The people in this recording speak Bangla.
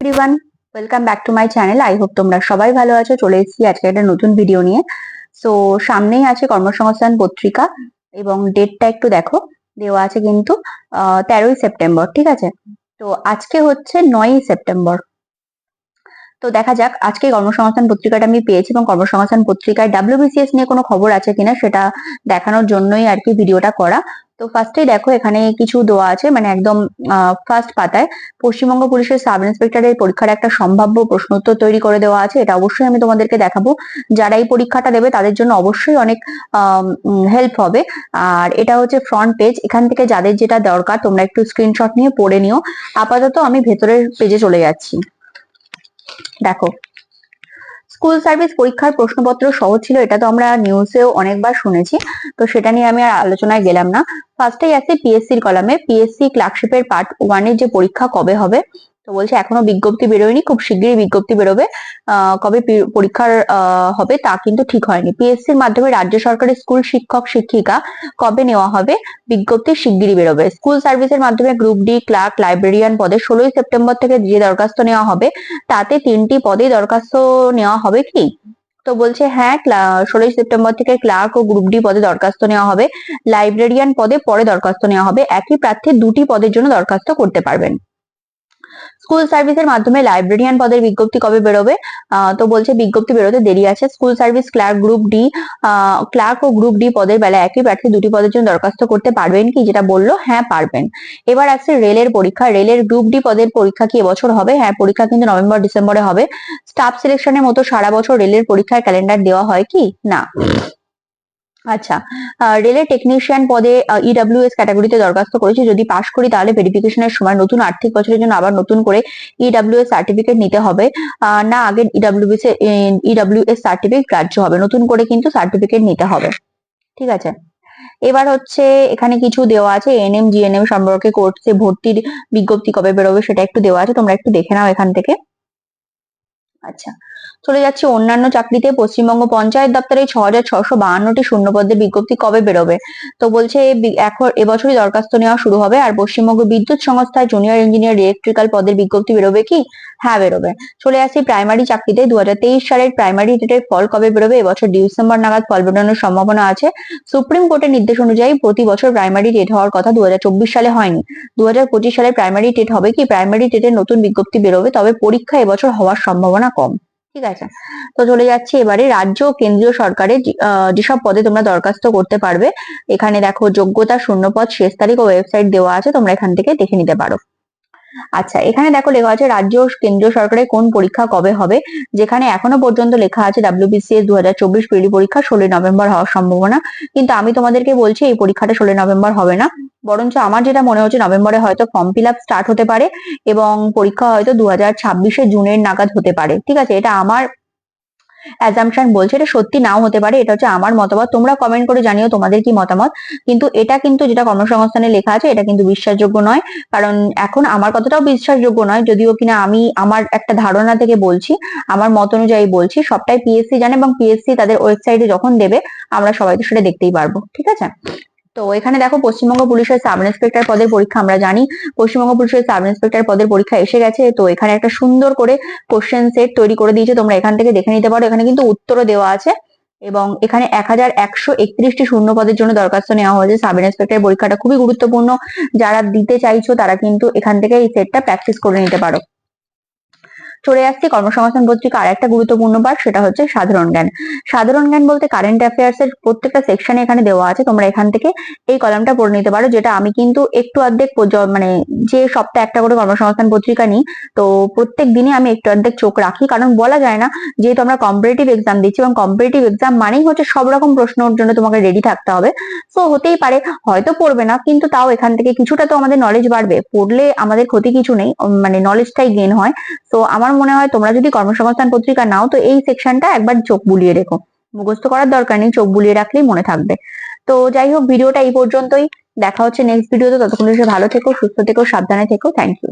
Everyone welcome back to my channel I hope তোমরা সবাই ভালো আছো। চলে এসেছি আজকে একটা নতুন ভিডিও নিয়ে। সো সামনেই আছে কর্মসংস্থান পত্রিকা এবং ডেটটা একটু দেখো। দেওয়া আছে কিন্তু তেরোই সেপ্টেম্বর, ঠিক আছে? তো আজকে হচ্ছে নয়ই সেপ্টেম্বর। তো দেখা যাক, আজকে কর্মসংস্থান পত্রিকাটা আমি পেয়েছি এবং কর্মসংস্থান পত্রিকায় ডাব্লিউবিসিএস নিয়ে কোনো খবর আছে কিনা সেটা দেখানোর জন্যই আর কি ভিডিওটা করা। তো ফার্স্টেই দেখো এখানে কিছু দেওয়া আছে মানে একদম ফার্স্ট পাতায়। পশ্চিমবঙ্গ পুলিশের সাব ইন্সপেক্টরের পরীক্ষার একটা সম্ভাব্য প্রশ্ন উত্তর তৈরি করে দেওয়া আছে, এটা অবশ্যই আমি তোমাদেরকে দেখাবো। যারা এই পরীক্ষাটা দেবে, তাদের জন্য অবশ্যই অনেক হেল্প হবে। আর এটা হচ্ছে ফ্রন্ট পেজ এখান থেকে যাদের যেটা দরকার, তোমরা একটু স্ক্রিনশট নিয়ে পড়ে নিও। আপাতত আমি ভেতরের পেজে চলে যাচ্ছি। দেখো স্কুল সার্ভিস পরীক্ষার প্রশ্নপত্র সহজ ছিল, এটা তো আমরা নিউজেও অনেকবার শুনেছি। তো সেটা নিয়ে আমি আর আলোচনায় গেলাম না। ফার্স্টেই আছে পিএসসির কলামে। পিএসসি ক্লার্কশিপের পার্ট ওয়ানের যে পরীক্ষা কবে হবে? তো বলছে, এখনও বিজ্ঞপ্তি বেরোয়নি, খুব শিগগিরই বিজ্ঞপ্তি বেরোবে। কবে পরীক্ষার হবে তা কিন্তু ঠিক হয়নি। পিএসসির মাধ্যমে রাজ্য সরকারের স্কুল শিক্ষক, শিক্ষিকা কবে নেওয়া হবে? বিজ্ঞপ্তি শিগগিরই বেরোবে। স্কুল সার্ভিসের মাধ্যমে গ্রুপ ডি, ক্লার্ক, লাইব্রেরিয়ান পদে ষোলোই সেপ্টেম্বর থেকে যে দরখাস্ত নেওয়া হবে, তাতে তিনটি পদে দরখাস্ত নেওয়া হবে কি? তো বলছে হ্যাঁ ষোলোই সেপ্টেম্বর থেকে ক্লার্ক ও গ্রুপ ডি পদে দরখাস্ত নেওয়া হবে। লাইব্রেরিয়ান পদে পরে দরখাস্ত নেওয়া হবে। একই প্রার্থী দুটি পদের জন্য দরখাস্ত করতে পারবেন। স্কুল সার্ভিসের মাধ্যমে লাইব্রেরিয়ান পদের বিজ্ঞপ্তি কবে বেরোবে? তো বলছে বিজ্ঞপ্তি বেরোতে দেরি আছে। School service clerk group D clerk ও গ্রুপ ডি পদের বেলায় একই প্রার্থী দুটি পদের জন্য দরখাস্ত করতে পারবেন কি? যেটা বলল হ্যাঁ পারবেন। এবার আসছে রেলের পরীক্ষা। রেলের গ্রুপ ডি পদের পরীক্ষা কি এবছর হবে? হ্যাঁ পরীক্ষা কিন্তু নভেম্বর, ডিসেম্বরে হবে। স্টাফ সিলেকশনের মতো সারা বছর রেলের পরীক্ষার ক্যালেন্ডার দেওয়া হয় কি? না। আচ্ছা রেলের টেকনিশিয়ান পদে ইডব্লিউএস ক্যাটাগরিতে দরখাস্ত করেছি, যদি পাশ করি তাহলে ভেরিফিকেশনের সময় নতুন আর্থিক বছরের জন্য আবার নতুন করে ইডব্লিউএস সার্টিফিকেট নিতে হবে। না, আগে ইডব্লিউএস ইডব্লিউএস সার্টিফিকেট গ্রাহ্য হবে, নতুন করে কিন্তু সার্টিফিকেট নিতে হবে। ঠিক আছে? এবার হচ্ছে, এখানে কিছু দেওয়া আছে এনএম জিএনএম সম্পর্কে কোর্সে ভর্তির বিজ্ঞপ্তি কবে বেরোবে সেটা একটু দেওয়া আছে, তোমরা একটু দেখে নাও এখান থেকে। আচ্ছা। চলে যাচ্ছে অন্যান্য চাকরিতে। পশ্চিমবঙ্গ পঞ্চায়েত দপ্তরে ছ হাজার ছশো বাহান্নটি শূন্য পদের বিজ্ঞপ্তি কবে বেরোবে? তো বলছে এখন এবছরই দরখাস্ত নেওয়া শুরু হবে। আর পশ্চিমবঙ্গ বিদ্যুৎ সংস্থায় জুনিয়র ইঞ্জিনিয়ার ইলেকট্রিক্যাল পদের বিজ্ঞপ্তি বেরোবে কি? হ্যাঁ বেরোবে। চলে আসছি প্রাইমারি চাকরিতে। দু সালের প্রাইমারি টেটের ফল কবে বেরোবে? এবছর ডিসেম্বর নাগাদ ফল বেরোনোর সম্ভাবনা আছে। সুপ্রিম কোর্টের নির্দেশ অনুযায়ী প্রতি বছর প্রাইমারি টেট হওয়ার কথা দু হাজার চব্বিশ সালে হয়নি। দু সালে প্রাইমারি টেট হবে কি? প্রাইমারি টেটের নতুন বিজ্ঞপ্তি বেরোবে, তবে পরীক্ষা এবছর হওয়ার সম্ভাবনা কম, ঠিক আছে? তো চলে যাচ্ছে এবারে রাজ্য কেন্দ্রীয় সরকারের যেসব পদে তোমরা দরখাস্ত করতে পারবে, এখানে দেখো যোগ্যতা, শূন্যপদ, শেষ তারিখ ও ওয়েবসাইট দেওয়া আছে, তোমরা এখান থেকে দেখে নিতে পারো। আচ্ছা এখানে দেখো লেখা আছে রাজ্য কেন্দ্রীয় সরকারের কোন পরীক্ষা কবে হবে? যেখানে এখনও পর্যন্ত লেখা আছে ডাব্লিউবিসিএস দু হাজার চব্বিশ পরীক্ষা ষোলোই নভেম্বর হওয়ার সম্ভাবনা। কিন্তু আমি তোমাদেরকে বলছি, এই পরীক্ষাটা ষোলোই নভেম্বর হবে না। বরঞ্চ আমার যেটা মনে হচ্ছে নভেম্বরে হয়তো ফর্ম ফিল আপ স্টার্ট হতে পারে এবং পরীক্ষা হয়তো দু হাজার ছাব্বিশে জুনের নাগাদ হতে পারে। ঠিক আছে? এটা আমার অ্যাজামশন বলছে। এটা সত্যি নাও হতে পারে। এটা হচ্ছে আমার মতামত। তোমরা কমেন্ট করে জানিও তোমাদের কি মতামত। কিন্তু এটা কিন্তু যেটা কর্মসংস্থানে লেখা আছে, এটা কিন্তু বিশ্বাসযোগ্য নয়। কারণ এখন আমার কতটাও বিশ্বাসযোগ্য নয়। যদিও কিনা আমি আমার একটা ধারণা থেকে বলছি, আমার মত অনুযায়ী বলছি, সবটাই পিএসসি জানে এবং পিএসসি তাদের ওয়েবসাইটে যখন দেবে, আমরা সবাই তো সেটা দেখতেই পারব। ঠিক আছে? তো এখানে দেখো পশ্চিমবঙ্গ পুলিশের সাব ইন্সপেক্টর পদের পরীক্ষা আমরা জানি। পশ্চিমবঙ্গ পুলিশের সাব ইন্সপেক্টর পদের পরীক্ষা এসে গেছে। তো এখানে একটা সুন্দর করে কোশ্চেন সেট তৈরি করে দিয়েছে। তোমরা এখান থেকে দেখে নিতে পারো। এখানে কিন্তু উত্তরও দেওয়া আছে এবং এখানে এক হাজার একশো একত্রিশটি শূন্য পদের জন্য দরখাস্ত নেওয়া হয়েছে। সাব ইন্সপেক্টর পরীক্ষাটা খুবই গুরুত্বপূর্ণ। যারা দিতে চাইছো তারা কিন্তু এখান থেকে এই সেটটা প্র্যাকটিস করে নিতে পারো। চলে আসছি। কর্মসংস্থান পত্রিকা আর একটা গুরুত্বপূর্ণ পার্ট সেটা হচ্ছে সাধারণ জ্ঞান। সাধারণ জ্ঞান বলতে কারেন্ট অ্যাফেয়ার্স এর প্রত্যেকটা সেকশনে এখানে দেওয়া আছে। তোমরা এখান থেকে এই কলামটা পড়ে নিতে পারো, যেটা আমি কিন্তু একটু অর্ধেক মানে যে সপ্তাহে একটা করে কর্মসংস্থান পত্রিকা নিই, তো প্রত্যেক দিনে আমি একটু অর্ধেক চোখ রাখি। কারণ বলা যায় না, যেহেতু আমরা কম্পারেটিভ এক্সাম দিচ্ছি এবং কম্পারেটিভ এক্সাম মানেই হচ্ছে সব রকম প্রশ্নের জন্য তোমাকে রেডি থাকতে হবে। তো হতেই পারে, হয়তো পড়বে না, কিন্তু তাও এখান থেকে কিছুটা তো আমাদের নলেজ বাড়বে। পড়লে আমাদের ক্ষতি কিছু নেই মানে নলেজটাই গেন হয়। তো আমার মনে হয় তোমরা যদি কর্মসংস্থান পত্রিকা নাও, তো এই সেকশনটা একবার চোখ বুলিয়ে রেখো। মুখস্থ করার দরকার নেই, চোখ বুলিয়ে রাখলেই মনে থাকবে। তো যাই হোক, ভিডিওটা এই পর্যন্তই। দেখা হচ্ছে নেক্সট ভিডিওতে ততক্ষণ ভালো থেকো, সুস্থ থেকো, সাবধানে থেকো। Thank you